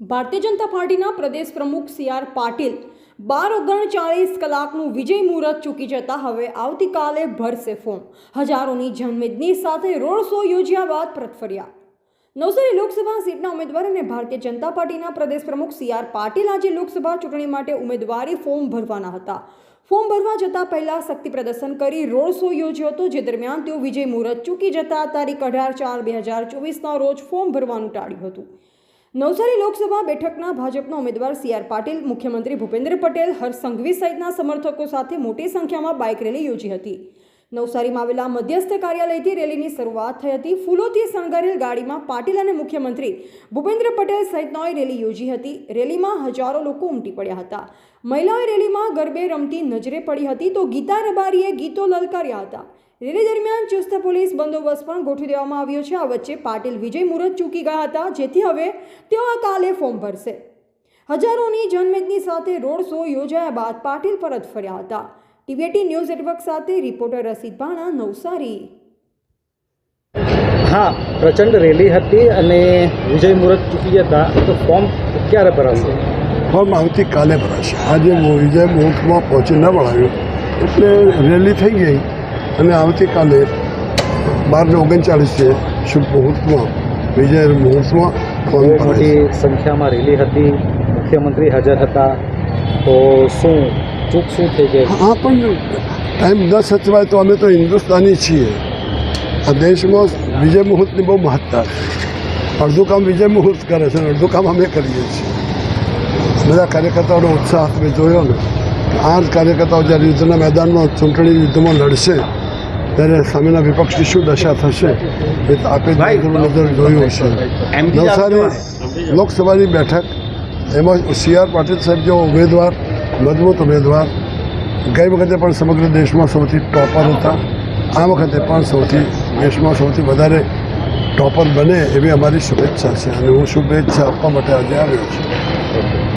ભારતીય જનતા પાર્ટીના પ્રદેશ પ્રમુખ સી આર પાટીલ બાર ઓગણચાળીસ કલાકનું વિજય મુહૂર્ત ચૂકી જતા હવે આવતીકાલે ભરશે ફોર્મ. હજારોની જનમેદની સાથે રોડ શો યોજ્યા બાદ પરત ફર્યા નવસારી લોકસભા સીટના ઉમેદવાર અને ભારતીય જનતા પાર્ટીના પ્રદેશ પ્રમુખ સી આર પાટીલ આજે લોકસભા ચૂંટણી માટે ઉમેદવારી ફોર્મ ભરવાના હતા. ફોર્મ ભરવા જતાં પહેલા શક્તિ પ્રદર્શન કરી રોડ શો યોજ્યો હતો, જે દરમિયાન તેઓ વિજય મુહૂર્ત ચૂકી જતા તારીખ અઢાર ચાર બે હજાર ચોવીસના રોજ ફોર્મ ભરવાનું ટાળ્યું હતું. નવસારી લોકસભા બેઠકના ભાજપના ઉમેદવાર સી આર પાટીલ, મુખ્યમંત્રી ભૂપેન્દ્ર પટેલ, હર્ષ સંઘવી સહિતના સમર્થકો સાથે મોટી સંખ્યામાં બાઇક રેલી યોજી હતી. નવસારીમાં આવેલા મધ્યસ્થ કાર્યાલયથી રેલીની શરૂઆત થઈ હતી. ફૂલોથી શણગારેલ ગાડીમાં પાટીલ અને મુખ્યમંત્રી ભૂપેન્દ્ર પટેલ સહિતનોએ રેલી યોજી હતી. રેલીમાં હજારો લોકો ઉમટી પડ્યા હતા. મહિલાઓએ રેલીમાં ગરબે રમતી નજરે પડી હતી તો ગીતા રબારીએ ગીતો લલકાર્યા હતા. રેલી દરમિયાન ચુસ્ત પોલીસ બંદોબસ્ત પણ ગોઠવી દેવામાં આવ્યો છે. આ વચ્ચે પાટીલ વિજય મુહૂર્ત ચૂકી ગયા હતા, જેથી હવે તેઓ આ કાલે ફોર્મ ભરશે. હજારોની જનમેદની સાથે રોડ શો યોજાયા બાદ પાટીલ પરત ફર્યા હતા. ટીવીટી ન્યૂઝ નેટવર્ક સાથે રિપોર્ટર રસીદ ભાણા નવસારી. હા પ્રચંડ રેલી હતી અને વિજય મુહૂર્ત ચૂકી જતા તો ફોર્મ ક્યારે ભરાશે? ફોર્મ આવતીકાલે ભરાશે. આજે વિજય મુહૂર્તમાં પહોંચી ન વળાયું. એટલે રેલી થઈ ગઈ અને આવતીકાલે બારને ઓગણચાળીસે શુભ મુહૂર્તમાં વિજય મુહૂર્તમાં ફોર્મ મોટી સંખ્યામાં રેલી હતી. મુખ્યમંત્રી હાજર હતા. તો શું ચૂક શું થઈ જાય હા પણ ટાઈમ ન સચવાય તો અમે તો હિન્દુસ્તાની છીએ. આ દેશમાં વિજય મુહૂર્તની બહુ મહત્તા છે. અડધું કામ વિજય મુહૂર્ત કરે છે અને અડધું કામ અમે કરીએ છીએ. બધા કાર્યકર્તાઓનો ઉત્સાહ તમે જોયો ને. આ જ કાર્યકર્તાઓ જ્યારે યુદ્ધના મેદાનમાં ચૂંટણી યુદ્ધમાં લડશે ત્યારે સામેના વિપક્ષની શું દશા થશે એ આપે નજર જોયું હશે. નવસારી લોકસભાની બેઠક એમાં સી આર પાટીલ સાહેબ જેવો ઉમેદવાર મજબૂત ઉમેદવાર. ગઈ વખતે પણ સમગ્ર દેશમાં સૌથી ટોપર હતા. આ વખતે પણ સૌથી દેશમાં સૌથી વધારે ટોપર બને એવી અમારી શુભેચ્છા છે અને હું શુભેચ્છા આપવા માટે આજે આવ્યો છું.